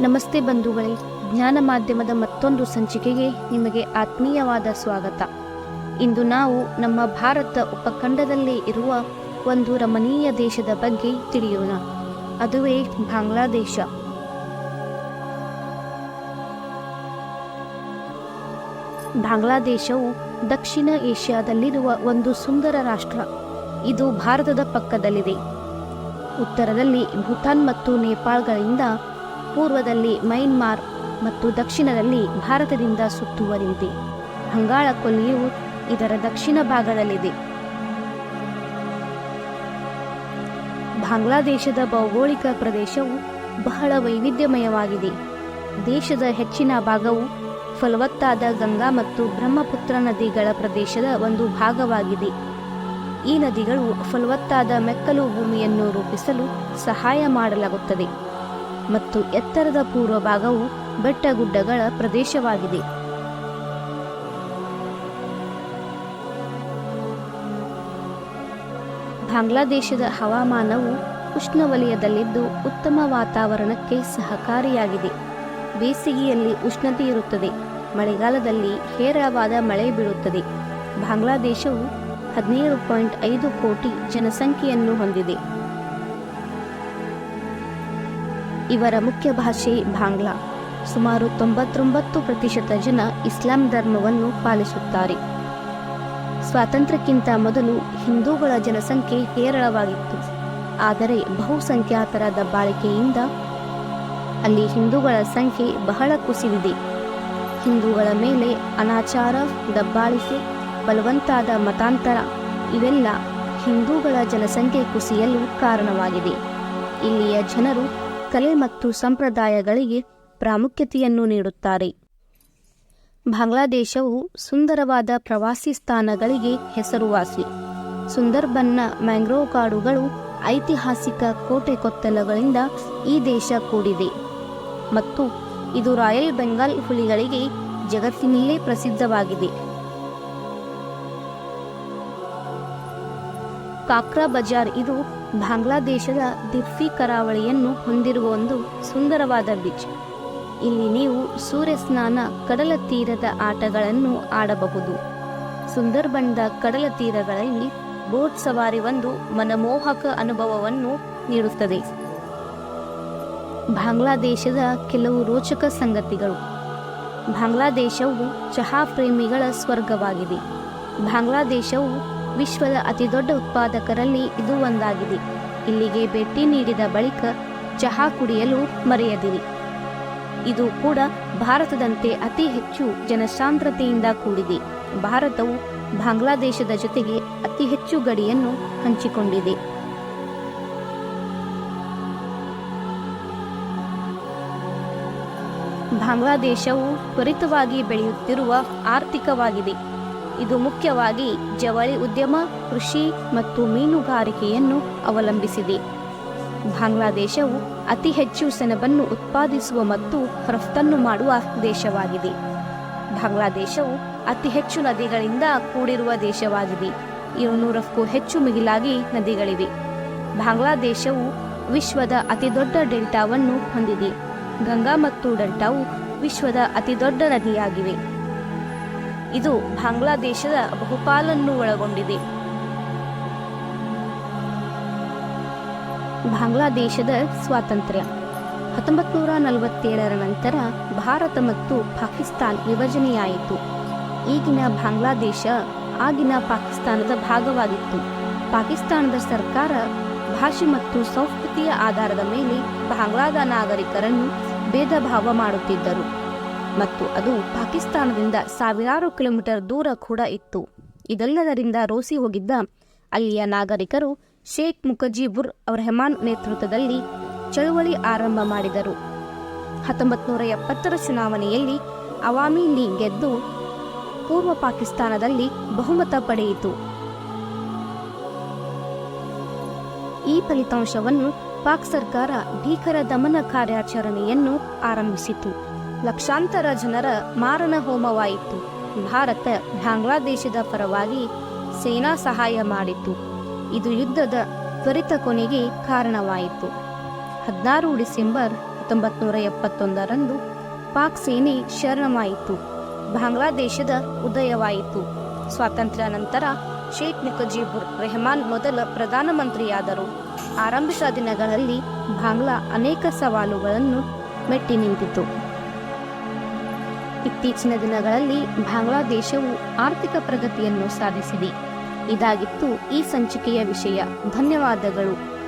ನಮಸ್ತೆ ಬಂಧುಗಳೇ, ಜ್ಞಾನ ಮಾಧ್ಯಮದ ಮತ್ತೊಂದು ಸಂಚಿಕೆಗೆ ನಿಮಗೆ ಆತ್ಮೀಯವಾದ ಸ್ವಾಗತ. ಇಂದು ನಾವು ನಮ್ಮ ಭಾರತ ಉಪಖಂಡದಲ್ಲಿ ಇರುವ ಒಂದು ರಮಣೀಯ ದೇಶದ ಬಗ್ಗೆ ತಿಳಿಯೋಣ. ಅದುವೇ ಬಾಂಗ್ಲಾದೇಶ. ಬಾಂಗ್ಲಾದೇಶವು ದಕ್ಷಿಣ ಏಷ್ಯಾದಲ್ಲಿರುವ ಒಂದು ಸುಂದರ ರಾಷ್ಟ್ರ. ಇದು ಭಾರತದ ಪಕ್ಕದಲ್ಲಿದೆ. ಉತ್ತರದಲ್ಲಿ ಭೂತಾನ್ ಮತ್ತು ನೇಪಾಳಗಳಿಂದ ಪೂರ್ವದಲ್ಲಿ ಮೈನ್ಮಾರ್ ಮತ್ತು ದಕ್ಷಿಣದಲ್ಲಿ ಭಾರತದಿಂದ ಸುತ್ತುವರಿದಿದೆ. ಬಂಗಾಳ ಕೊಲ್ಲಿಯು ಇದರ ದಕ್ಷಿಣ ಭಾಗದಲ್ಲಿದೆ. ಬಾಂಗ್ಲಾದೇಶದ ಭೌಗೋಳಿಕ ಪ್ರದೇಶವು ಬಹಳ ವೈವಿಧ್ಯಮಯವಾಗಿದೆ. ದೇಶದ ಹೆಚ್ಚಿನ ಭಾಗವು ಫಲವತ್ತಾದ ಗಂಗಾ ಮತ್ತು ಬ್ರಹ್ಮಪುತ್ರ ನದಿಗಳ ಪ್ರದೇಶದ ಒಂದು ಭಾಗವಾಗಿದೆ. ಈ ನದಿಗಳು ಫಲವತ್ತಾದ ಮೆಕ್ಕಲು ಭೂಮಿಯನ್ನು ರೂಪಿಸಲು ಸಹಾಯ ಮಾಡಲಾಗುತ್ತದೆ ಮತ್ತು ಎತ್ತರದ ಪೂರ್ವ ಭಾಗವು ಬೆಟ್ಟಗುಡ್ಡಗಳ ಪ್ರದೇಶವಾಗಿದೆ. ಬಾಂಗ್ಲಾದೇಶದ ಹವಾಮಾನವು ಉಷ್ಣವಲಯದಲ್ಲಿದ್ದು ಉತ್ತಮ ವಾತಾವರಣಕ್ಕೆ ಸಹಕಾರಿಯಾಗಿದೆ. ಬೇಸಿಗೆಯಲ್ಲಿ ಉಷ್ಣತೆ ಇರುತ್ತದೆ. ಮಳೆಗಾಲದಲ್ಲಿ ಹೇರಳವಾದ ಮಳೆ ಬೀಳುತ್ತದೆ. ಬಾಂಗ್ಲಾದೇಶವು ಹದಿನೇಳು ಪಾಯಿಂಟ್ ಐದು ಕೋಟಿ ಜನಸಂಖ್ಯೆಯನ್ನು ಹೊಂದಿದೆ. ಇವರ ಮುಖ್ಯ ಭಾಷೆ ಬಾಂಗ್ಲಾ. ಸುಮಾರು ತೊಂಬತ್ತೊಂಬತ್ತು ಪ್ರತಿಶತ ಜನ ಇಸ್ಲಾಂ ಧರ್ಮವನ್ನು ಪಾಲಿಸುತ್ತಾರೆ. ಸ್ವಾತಂತ್ರ್ಯಕ್ಕಿಂತ ಮೊದಲು ಹಿಂದೂಗಳ ಜನಸಂಖ್ಯೆ ಹೇರಳವಾಗಿತ್ತು. ಆದರೆ ಬಹುಸಂಖ್ಯಾತರ ದಬ್ಬಾಳಿಕೆಯಿಂದ ಅಲ್ಲಿ ಹಿಂದೂಗಳ ಸಂಖ್ಯೆ ಬಹಳ ಕುಸಿದಿದೆ. ಹಿಂದೂಗಳ ಮೇಲೆ ಅನಾಚಾರ, ದಬ್ಬಾಳಿಕೆ, ಬಲವಂತಾದ ಮತಾಂತರ ಇವೆಲ್ಲ ಹಿಂದೂಗಳ ಜನಸಂಖ್ಯೆ ಕುಸಿಯಲು ಕಾರಣವಾಗಿದೆ. ಇಲ್ಲಿಯ ಜನರು ಕಲೆ ಮತ್ತು ಸಂಪ್ರದಾಯಗಳಿಗೆ ಪ್ರಾಮುಖ್ಯತೆಯನ್ನು ನೀಡುತ್ತಾರೆ. ಬಾಂಗ್ಲಾದೇಶವು ಸುಂದರವಾದ ಪ್ರವಾಸಿ ಸ್ಥಾನಗಳಿಗೆ ಹೆಸರುವಾಸಿ. ಸುಂದರ್ಬನ್ನ ಮ್ಯಾಂಗ್ರೋವ್ ಕಾಡುಗಳು ಐತಿಹಾಸಿಕ ಕೋಟೆ ಕೊತ್ತಲಗಳಿಂದ ಈ ದೇಶ ಕೂಡಿದೆ. ಮತ್ತು ಇದು ರಾಯಲ್ ಬೆಂಗಾಲ್ ಹುಲಿಗಳಿಗೆ ಜಗತ್ತಿನಲ್ಲೇ ಪ್ರಸಿದ್ಧವಾಗಿದೆ. ಕಾಕ್ರಾ ಬಜಾರ್ ಇದು ಬಾಂಗ್ಲಾದೇಶದ ದಿಫ್ಫಿ ಕರಾವಳಿಯನ್ನು ಹೊಂದಿರುವ ಒಂದು ಸುಂದರವಾದ ಬೀಚ್. ಇಲ್ಲಿ ನೀವು ಸೂರ್ಯ ಸ್ನಾನ, ಕಡಲ ತೀರದ ಆಟಗಳನ್ನು ಆಡಬಹುದು. ಸುಂದರ್ಬನ್ದ ಕಡಲ ತೀರಗಳಲ್ಲಿ ಬೋಟ್ ಸವಾರಿ ಒಂದು ಮನಮೋಹಕ ಅನುಭವವನ್ನು ನೀಡುತ್ತದೆ. ಬಾಂಗ್ಲಾದೇಶದ ಕೆಲವು ರೋಚಕ ಸಂಗತಿಗಳು. ಬಾಂಗ್ಲಾದೇಶವು ಚಹಾ ಪ್ರೇಮಿಗಳ ಸ್ವರ್ಗವಾಗಿದೆ. ಬಾಂಗ್ಲಾದೇಶವು ವಿಶ್ವದ ಅತಿದೊಡ್ಡ ಉತ್ಪಾದಕರಲ್ಲಿ ಇದು ಒಂದಾಗಿದೆ. ಇಲ್ಲಿಗೆ ಭೇಟಿ ನೀಡಿದ ಬಳಿಕ ಚಹಾ ಕುಡಿಯಲು ಮರೆಯದಿರಿ. ಇದು ಕೂಡ ಭಾರತದಂತೆ ಅತಿ ಹೆಚ್ಚು ಜನಸಾಂದ್ರತೆಯಿಂದ ಕೂಡಿದೆ. ಭಾರತವು ಬಾಂಗ್ಲಾದೇಶದ ಜೊತೆಗೆ ಅತಿ ಹೆಚ್ಚು ಗಡಿಯನ್ನು ಹಂಚಿಕೊಂಡಿದೆ. ಬಾಂಗ್ಲಾದೇಶವು ತ್ವರಿತವಾಗಿ ಬೆಳೆಯುತ್ತಿರುವ ಆರ್ಥಿಕವಾಗಿದೆ. ಇದು ಮುಖ್ಯವಾಗಿ ಜವಳಿ ಉದ್ಯಮ, ಕೃಷಿ ಮತ್ತು ಮೀನುಗಾರಿಕೆಯನ್ನು ಅವಲಂಬಿಸಿದೆ. ಬಾಂಗ್ಲಾದೇಶವು ಅತಿ ಹೆಚ್ಚು ಸೆಣಬನ್ನು ಉತ್ಪಾದಿಸುವ ಮತ್ತು ರಫ್ತನ್ನು ಮಾಡುವ ದೇಶವಾಗಿದೆ. ಬಾಂಗ್ಲಾದೇಶವು ಅತಿ ಹೆಚ್ಚು ನದಿಗಳಿಂದ ಕೂಡಿರುವ ದೇಶವಾಗಿದೆ. ಇರುನೂರಕ್ಕೂ ಹೆಚ್ಚು ಮಿಗಿಲಾಗಿ ನದಿಗಳಿವೆ. ಬಾಂಗ್ಲಾದೇಶವು ವಿಶ್ವದ ಅತಿದೊಡ್ಡ ಡೆಲ್ಟಾವನ್ನು ಹೊಂದಿದೆ. ಗಂಗಾ ಮತ್ತು ಡೆಲ್ಟಾವು ವಿಶ್ವದ ಅತಿದೊಡ್ಡ ನದಿಯಾಗಿವೆ. ಇದು ಬಾಂಗ್ಲಾದೇಶದ ಬಹುಪಾಲನ್ನು ಒಳಗೊಂಡಿದೆ. ಬಾಂಗ್ಲಾದೇಶದ ಸ್ವಾತಂತ್ರ್ಯ. ಹತ್ತೊಂಬತ್ತು ನೂರ ನಲವತ್ತೇಳರ ನಂತರ ಭಾರತ ಮತ್ತು ಪಾಕಿಸ್ತಾನ್ ವಿಭಜನೆಯಾಯಿತು. ಈಗಿನ ಬಾಂಗ್ಲಾದೇಶ ಆಗಿನ ಪಾಕಿಸ್ತಾನದ ಭಾಗವಾಗಿತ್ತು. ಪಾಕಿಸ್ತಾನದ ಸರ್ಕಾರ ಭಾಷೆ ಮತ್ತು ಸಂಸ್ಕೃತಿಯ ಆಧಾರದ ಮೇಲೆ ಬಾಂಗ್ಲಾದ ನಾಗರಿಕರನ್ನು ಭೇದ ಭಾವ ಮಾಡುತ್ತಿದ್ದರು. ಮತ್ತು ಅದು ಪಾಕಿಸ್ತಾನದಿಂದ ಸಾವಿರಾರು ಕಿಲೋಮೀಟರ್ ದೂರ ಕೂಡ ಇತ್ತು. ಇದೆಲ್ಲದರಿಂದ ರೋಸಿ ಹೋಗಿದ್ದ ಅಲ್ಲಿಯ ನಾಗರಿಕರು ಶೇಖ್ ಮುಖಜೀಬುರ್ ಅವರ ಹೆಮಾನ್ ನೇತೃತ್ವದಲ್ಲಿ ಚಳುವಳಿ ಆರಂಭ ಮಾಡಿದರು. ಹತ್ತೊಂಬತ್ತು ನೂರ ಎಪ್ಪತ್ತರ ಚುನಾವಣೆಯಲ್ಲಿ ಅವಾಮಿ ಲೀಗ್ ಗೆದ್ದು ಪೂರ್ವ ಪಾಕಿಸ್ತಾನದಲ್ಲಿ ಬಹುಮತ ಪಡೆಯಿತು. ಈ ಫಲಿತಾಂಶವನ್ನು ಪಾಕ್ ಸರ್ಕಾರ ಭೀಕರ ದಮನ ಕಾರ್ಯಾಚರಣೆಯನ್ನು ಆರಂಭಿಸಿತು ಲಕ್ಷಾಂತರ ಜನರ ಮಾರಣ ಹೋಮವಾಯಿತು. ಭಾರತ ಬಾಂಗ್ಲಾದೇಶದ ಪರವಾಗಿ ಸೇನಾ ಸಹಾಯ ಮಾಡಿತು ಇದು ಯುದ್ಧದ ತ್ವರಿತ ಕೊನೆಗೆ ಕಾರಣವಾಯಿತು. ಹದಿನಾರು ಡಿಸೆಂಬರ್ ಹತ್ತೊಂಬತ್ತು ನೂರ ಎಪ್ಪತ್ತೊಂದರಂದು ಪಾಕ್ ಸೇನೆ ಶರಣವಾಯಿತು ಬಾಂಗ್ಲಾದೇಶದ ಉದಯವಾಯಿತು. ಸ್ವಾತಂತ್ರ್ಯ ನಂತರ ಶೇಖ್ ಮುಖಜೀಬುರ್ ರೆಹಮಾನ್ ಮೊದಲ ಪ್ರಧಾನಮಂತ್ರಿಯಾದರು. ಆರಂಭಿಕ ದಿನಗಳಲ್ಲಿ ಬಾಂಗ್ಲಾ ಅನೇಕ ಸವಾಲುಗಳನ್ನು ಮೆಟ್ಟಿ ನಿಂತಿತು ಇತ್ತೀಚಿನ ದಿನಗಳಲ್ಲಿ ಬಾಂಗ್ಲಾದೇಶವು ಆರ್ಥಿಕ ಪ್ರಗತಿಯನ್ನು ಸಾಧಿಸಿದೆ. ಇದಾಗಿತ್ತು ಈ ಸಂಚಿಕೆಯ ವಿಷಯ. ಧನ್ಯವಾದಗಳು.